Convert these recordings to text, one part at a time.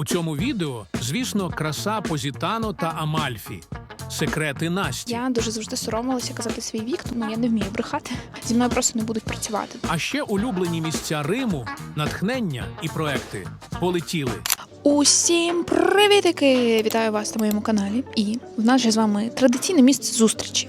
У цьому відео, звісно, краса Позітано та Амальфі. Секрети Насті. Я дуже завжди соромилася казати свій вік, тому я не вмію брехати. Зі мною просто не будуть працювати. А ще улюблені місця Риму, натхнення і проекти полетіли. Усім привітики! Вітаю вас на моєму каналі. І в нас же з вами традиційне місце зустрічі.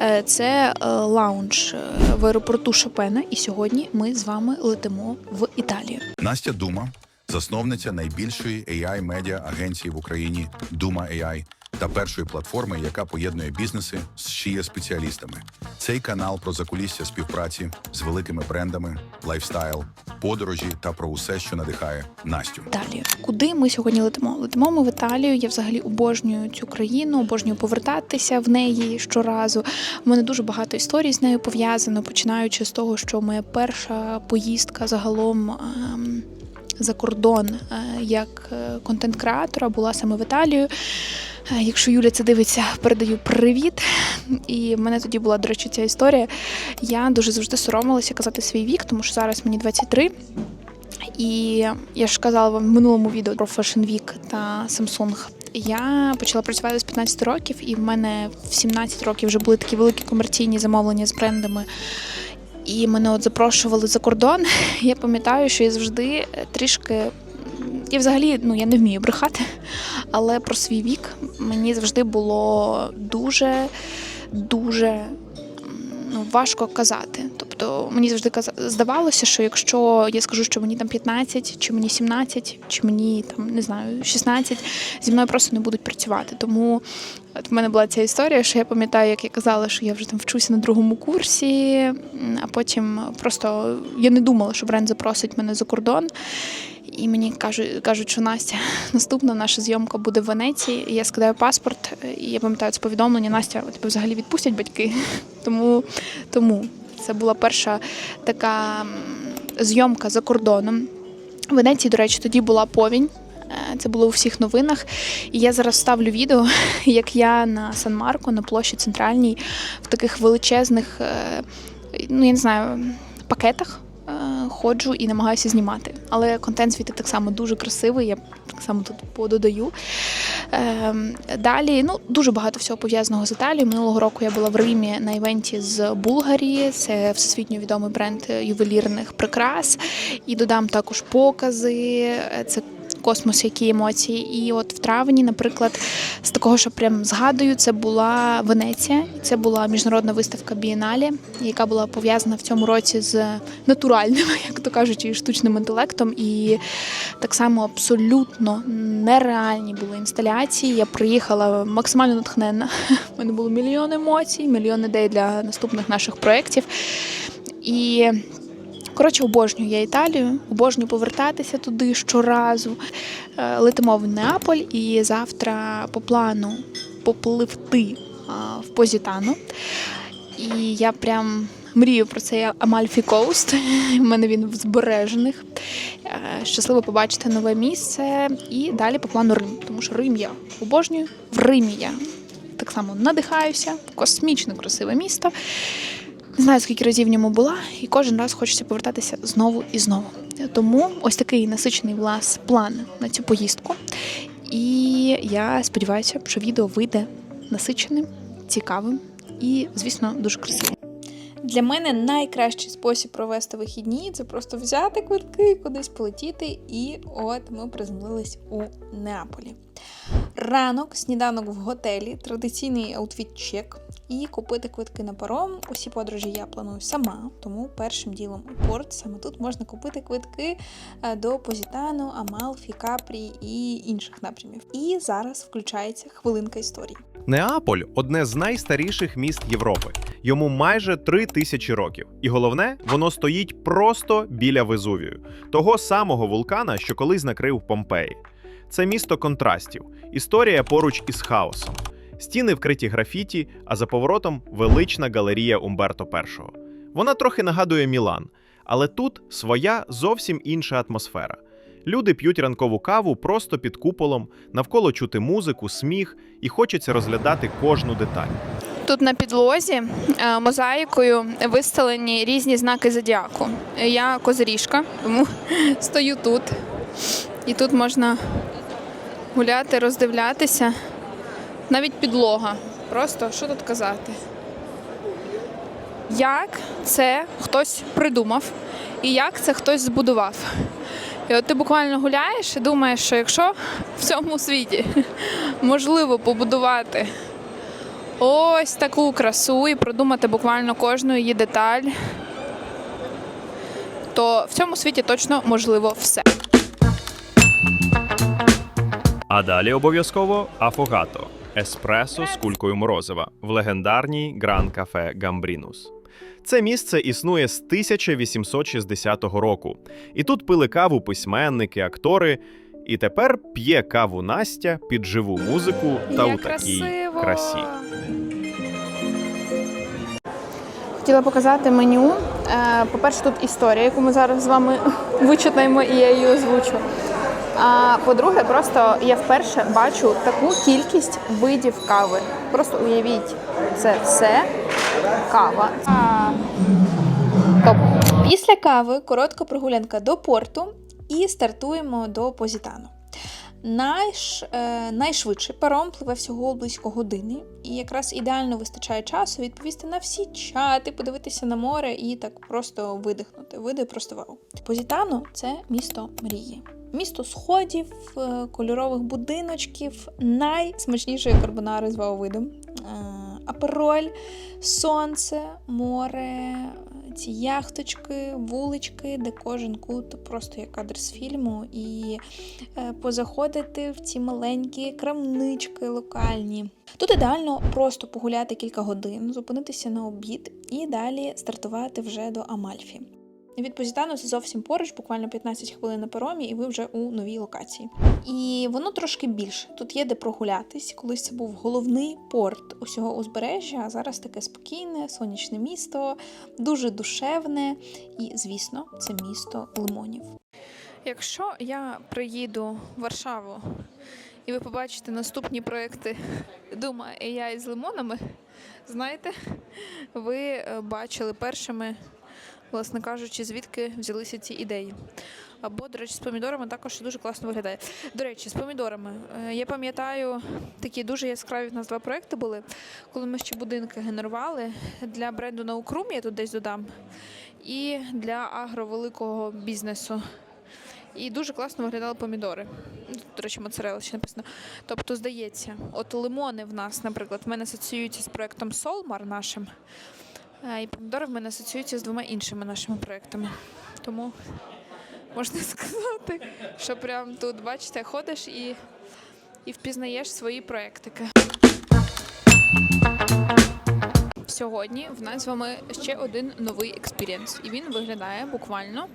Е, Це е, лаунж е, в аеропорту Шопена. І сьогодні ми з вами летимо в Італію. Настя Дума, засновниця найбільшої ai медіа агенції в Україні Дума AI та першої платформи, яка поєднує бізнеси з шіє спеціалістами. Цей канал про закулісся співпраці з великими брендами, лайфстайл, подорожі та про усе, що надихає Настю. Італію. Куди ми сьогодні летимо? Летимо ми в Італію. Я взагалі обожнюю цю країну, обожнюю повертатися в неї щоразу. У мене дуже багато історій з нею пов'язано, починаючи з того, що моя перша поїздка загалом. ем, За кордон е, як е, контент-креатора була саме в Італію. Е, Якщо Юля це дивиться, передаю привіт. І в мене тоді була, до речі, ця історія. Я дуже завжди соромилася казати свій вік, тому що зараз мені 23. І я ж казала вам в минулому відео про Fashion Week та Samsung. Я почала працювати з 15 років, і в мене в 17 років вже були такі великі комерційні замовлення з брендами. І мене от запрошували за кордон. Я пам'ятаю, що я завжди е, трішки. Я взагалі ну, я не вмію брехати, але про свій вік мені завжди було дуже, дуже важко казати. Тобто мені завжди здавалося, що якщо я скажу, що мені там 15, чи мені 17, чи мені там не знаю 16, зі мною просто не будуть працювати. Тому от в мене була ця історія, що я пам'ятаю, як я казала, що я вже там вчуся на другому курсі, а потім просто я не думала, що бренд запросить мене за кордон. І мені кажуть, кажуть, що Настя, наступна наша зйомка буде в Венеції. І я скидаю паспорт, і я пам'ятаю це повідомлення. Настя, тебе взагалі відпустять батьки. Тому, тому це була перша така зйомка за кордоном. В Венеції, до речі, тоді була повінь. Е, Це було у всіх новинах. І я зараз ставлю відео, як я на Сан-Марко, на площі центральній, в таких величезних, е, ну я не знаю, пакетах е, ходжу і намагаюся знімати. Але контент звідти так само дуже красивий. Я так само тут пододаю. Ем, Далі, ну дуже багато всього пов'язаного з Італією. Минулого року я була в Римі на івенті з Булгарії. Це всесвітньо відомий бренд ювелірних прикрас. І додам також покази. Е, Це космос, які емоції. І от в травні, наприклад, з такого, що прям згадую, це була Венеція. Це була міжнародна виставка Бієналі, яка була пов'язана в цьому році з натуральним, як то кажуть, і штучним інтелектом. І так само абсолютно нереальні були інсталяції. Я приїхала максимально натхненна. У мене було мільйон емоцій, мільйон ідей для наступних наших проєктів. І Коротше, обожнюю я Італію, обожнюю повертатися туди щоразу. Е, Летимо в Неаполь і завтра по плану попливти в Позітано. І я прям мрію про цей Амальфі Коуст. У мене він в збережених. Е, Щасливо побачити нове місце. І далі по плану Рим. Тому що Рим я обожнюю. В Римі я так само надихаюся. Космічно красиве місто. Не знаю, скільки разів в ньому була, і кожен раз хочеться повертатися знову і знову. Тому ось такий насичений влас план на цю поїздку. І я сподіваюся, що відео вийде насиченим, цікавим і, звісно, дуже красивим. Для мене найкращий спосіб провести вихідні це просто взяти квитки, кудись полетіти, і от ми приземлились у Неаполі. Ранок, сніданок в готелі, традиційний аутфіт-чек і купити квитки на паром. Усі подорожі я планую сама, тому першим ділом у порт. Саме тут можна купити квитки е, до Позітану, Амалфі, Капрі і інших напрямів. І зараз включається хвилинка історії. Неаполь одне з найстаріших міст Європи. Йому майже три тисячі років. І головне, воно стоїть просто біля Везувію, того самого вулкана, що колись накрив Помпеї. Це місто контрастів, історія поруч із хаосом. Стіни вкриті графіті, а за поворотом велична галерія Умберто І. Вона трохи нагадує Мілан, але тут своя зовсім інша атмосфера. Люди п'ють ранкову каву просто під куполом, навколо чути музику, сміх, і хочеться розглядати кожну деталь. Тут на підлозі е, мозаїкою виставлені різні знаки зодіаку. Я козиріжка, тому стою тут. І тут можна гуляти, роздивлятися. Навіть підлога. Просто що тут казати? Як це хтось придумав і як це хтось збудував. І от ти буквально гуляєш і думаєш, що якщо в цьому світі можливо побудувати ось таку красу і продумати буквально кожну її деталь, то в цьому світі точно можливо все. А далі обов'язково афогато еспресо з кулькою морозива в легендарній Гран Кафе Гамбрінус. Це місце існує з 1860 року, і тут пили каву письменники, актори. І тепер п'є каву Настя під живу музику та Як у такій красиво! красі. Хотіла показати меню. Е, По-перше, тут історія, яку ми зараз з вами вичитаємо, і я її озвучу. А по-друге, просто я вперше бачу таку кількість видів кави. Просто уявіть, це все кава. Топ. Після кави коротка прогулянка до порту і стартуємо до Позітану. Найш, е, найшвидший паром пливе всього близько години, і якраз ідеально вистачає часу відповісти на всі чати, подивитися на море і так просто видихнути. Види просто вау. Позітано це місто мрії. Місто сходів, е, кольорових будиночків, найсмачнішої карбонари з вау-видом. Е, Апероль, сонце, море, ці яхточки, вулички, де кожен кут просто як кадр з фільму, і е, позаходити в ці маленькі крамнички локальні. Тут ідеально просто погуляти кілька годин, зупинитися на обід і далі стартувати вже до Амальфі. Від Позітану це зовсім поруч, буквально 15 хвилин на паромі, і ви вже у новій локації. І воно трошки більше. Тут є де прогулятись. Колись це був головний порт усього узбережжя, а зараз таке спокійне, сонячне місто, дуже душевне і, звісно, це місто лимонів. Якщо я приїду в Варшаву і ви побачите наступні проекти Дума AI з лимонами, знаєте, ви е, бачили першими власне кажучи, звідки взялися ці ідеї. Або, до речі, з помідорами також дуже класно виглядає. До речі, з помідорами. Е, Я пам'ятаю, такі дуже яскраві в нас два проекти були, коли ми ще будинки генерували для бренду Наукрум, я тут десь додам, і для агровеликого бізнесу. І дуже класно виглядали помідори. Ну, До речі, моцарелла ще написано. Тобто, здається, от лимони в нас, наприклад, в мене асоціюються з проектом Солмар нашим. Е, І помідори в мене асоціюються з двома іншими нашими проектами. Тому можна сказати, що прям тут, бачите, ходиш і, і впізнаєш свої проектики. Сьогодні в нас з вами ще один новий експірієнс. І він виглядає буквально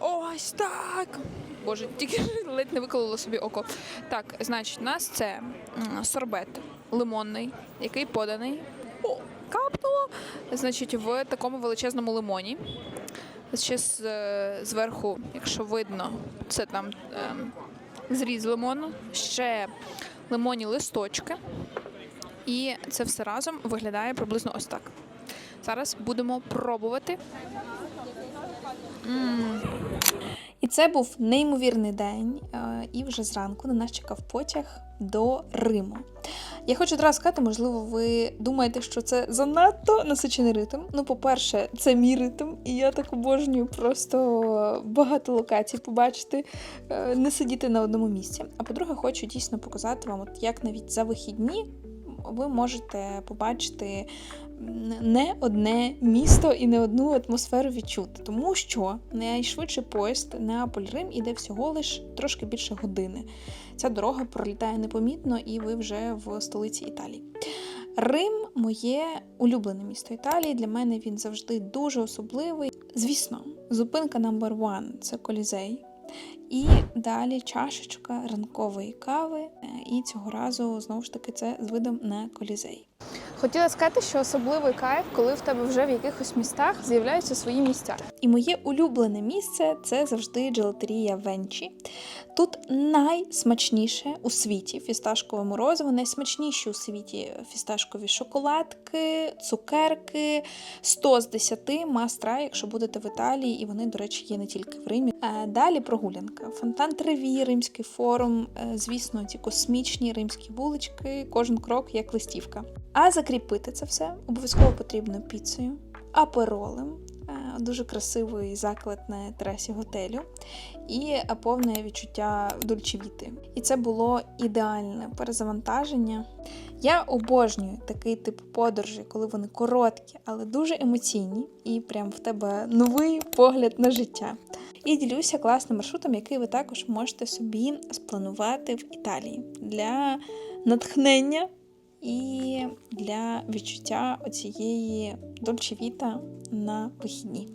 ось так. Боже, тільки ледь не викололо собі око. Так, значить, у нас це сорбет лимонний, який поданий. Значить, в такому величезному лимоні. Ще е, зверху, якщо видно, це там ем, зріз лимону, ще лимонні листочки. І це все разом виглядає приблизно ось так. Зараз будемо пробувати. М. І це був неймовірний день, е, і вже зранку на нас чекав потяг до Риму. Я хочу одразу сказати, можливо, ви думаєте, що це занадто насичений ритм. Ну, по-перше, це мій ритм, і я так обожнюю просто багато локацій побачити, е, не сидіти на одному місці. А по-друге, хочу дійсно показати вам, от як навіть за вихідні ви можете побачити не одне місто і не одну атмосферу відчути, тому що найшвидший поїзд Неаполь-Рим іде всього лиш трошки більше години. Ця дорога пролітає непомітно, і ви вже в столиці Італії. Рим моє улюблене місто Італії. Для мене він завжди дуже особливий. Звісно, зупинка number one – це колізей. І далі чашечка ранкової кави. І цього разу знову ж таки це з видом на колізей. Хотіла сказати, що особливий кайф, коли в тебе вже в якихось містах з'являються свої місця. І моє улюблене місце це завжди джелатерія Венчі. Тут найсмачніше у світі фісташкове морозиво, найсмачніші у світі фісташкові шоколадки, цукерки. 100 з 10 мастра, якщо будете в Італії, і вони, до речі, є не тільки в Римі. Е, Далі прогулянка. Фонтан Треві, Римський форум, е, звісно, ці космічні римські вулички, кожен крок як листівка. А закріпити це все обов'язково потрібно піцею, аперолем, е, дуже красивий заклад на терасі готелю і повне відчуття дольчевіти. І це було ідеальне перезавантаження. Я обожнюю такий тип подорожі, коли вони короткі, але дуже емоційні, і прям в тебе новий погляд на життя. І ділюся класним маршрутом, який ви також можете собі спланувати в Італії для натхнення і для відчуття оцієї дольчевіта на вихідні.